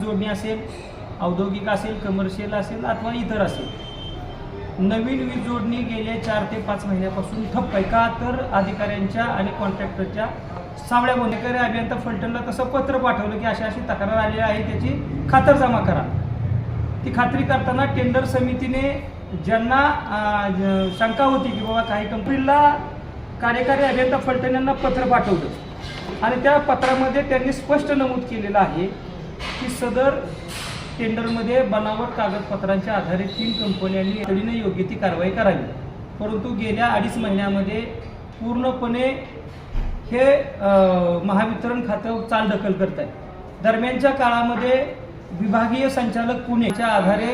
जोडणी असेल औद्योगिक असेल कमर्शियल असेल अथवा इतर असेल. नवीन वीज जोडणी गेले चार ते पाच महिन्यापासून ठप्प आहे. का तर अधिकाऱ्यांच्या आणि कॉन्ट्रॅक्टरच्या सावळ्या गुन्हेगारी अभियंता फलटणला तसं पत्र पाठवलं की अशी अशी तक्रार आलेली आहे. त्याची खातर जमा करा. ती खात्री करताना टेंडर समितीने ज्यांना शंका होती की बाबा काही कंपनीला कार्यकारी अभियंता फलटण यांना पत्र पाठवलं. आणि त्या पत्रामध्ये त्यांनी स्पष्ट नमूद केलेलं आहे की सदर टेंडरमध्ये बनावट कागदपत्रांच्या आधारे तीन कंपन्यांनी तडीने योग्य ती कारवाई करावी. परंतु गेल्या अडीच महिन्यामध्ये पूर्णपणे हे महावितरण खातं चालढकल करत आहे दरम्यानच्या काळामध्ये विभागीय संचालक पुणेच्या आधारे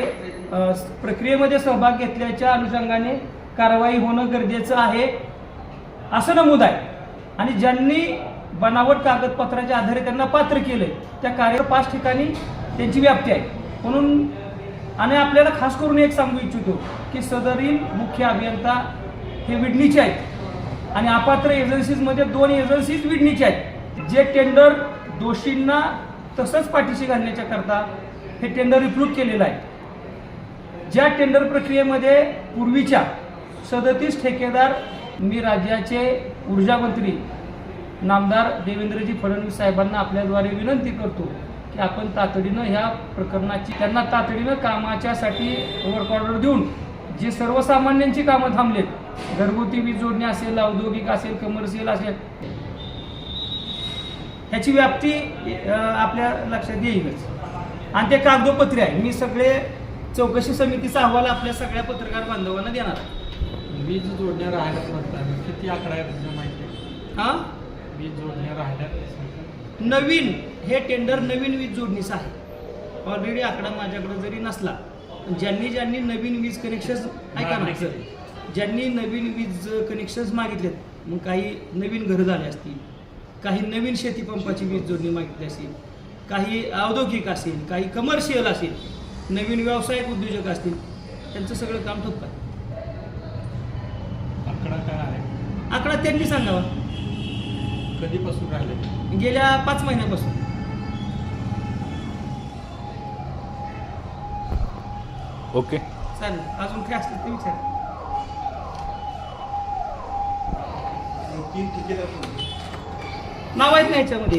प्रक्रियेमध्ये सहभाग घेतल्याच्या अनुषंगाने कारवाई होणं गरजेचं आहे असं नमूद आहे. आणि ज्यांनी बनावट कागदपत्राच्या आधारे त्यांना पात्र केलंय. त्या कार्य पाच ठिकाणी त्यांची व्याप्ती आहे. म्हणून आणि आपल्याला खास करून एक सांगू इच्छितो की सदरील मुख्य अभियंता हे विडणीचे आहेत. आणि अपात्र एजन्सीजमध्ये दोन एजन्सीज विडणीचे आहेत. जे टेंडर दोषींना तसंच पाठीशी घालण्याच्या करता हे टेंडर रिफ्यूट केलेलं आहे. ज्या टेंडर प्रक्रियेमध्ये पूर्वीच्या सदतीस ठेकेदार मी राज्याचे ऊर्जा मंत्री नामदार देवेंद्रजी फडणवीस साहेबांना आपल्याद्वारे विनंती करतो की आपण तातडीनं ह्या प्रकरणाची त्यांना तातडीनं कामाच्यासाठी वर्क ऑर्डर देऊन जे सर्वसामान्यांची कामं थांबलेत घरगुती वीज जोडणी असेल औद्योगिक असेल कमर्शियल असेल ह्याची व्याप्ती आपल्या लक्षात येईलच. आणि ते कागदोपत्री आहे. मी सगळे चौकशी समितीचा अहवाल आपल्या सगळ्या पत्रकार बांधवांना देणार आहे. वीज जोडण्या म्हणतात किती आकडा आहे माहिती हा? वीज जोडण्या राहिल्यात. नवीन हे टेंडर नवीन वीज जोडणीचं आहे. ऑलरेडी आकडा माझ्याकडे जरी नसला ज्यांनी ज्यांनी नवीन वीज कनेक्शन ऐका ना सर ज्यांनी नवीन वीज कनेक्शन्स मागितलेत मग काही नवीन घरं झाले असतील काही नवीन शेतीपंपाची वीज जोडणी मागितली असेल काही औद्योगिक असेल काही कमर्शियल असेल नवीन व्यावसायिक उद्योजक असतील त्यांचं सगळं काम आहे. आकडा काय आहे? आकडा त्यांनी सांगावा. कधीपासून राहिले? गेल्या पाच महिन्यापासून. ओके. चालेल. अजून काय असतील ते विचार. तीन ठिकाणी नाव आहेत ना याच्यामध्ये?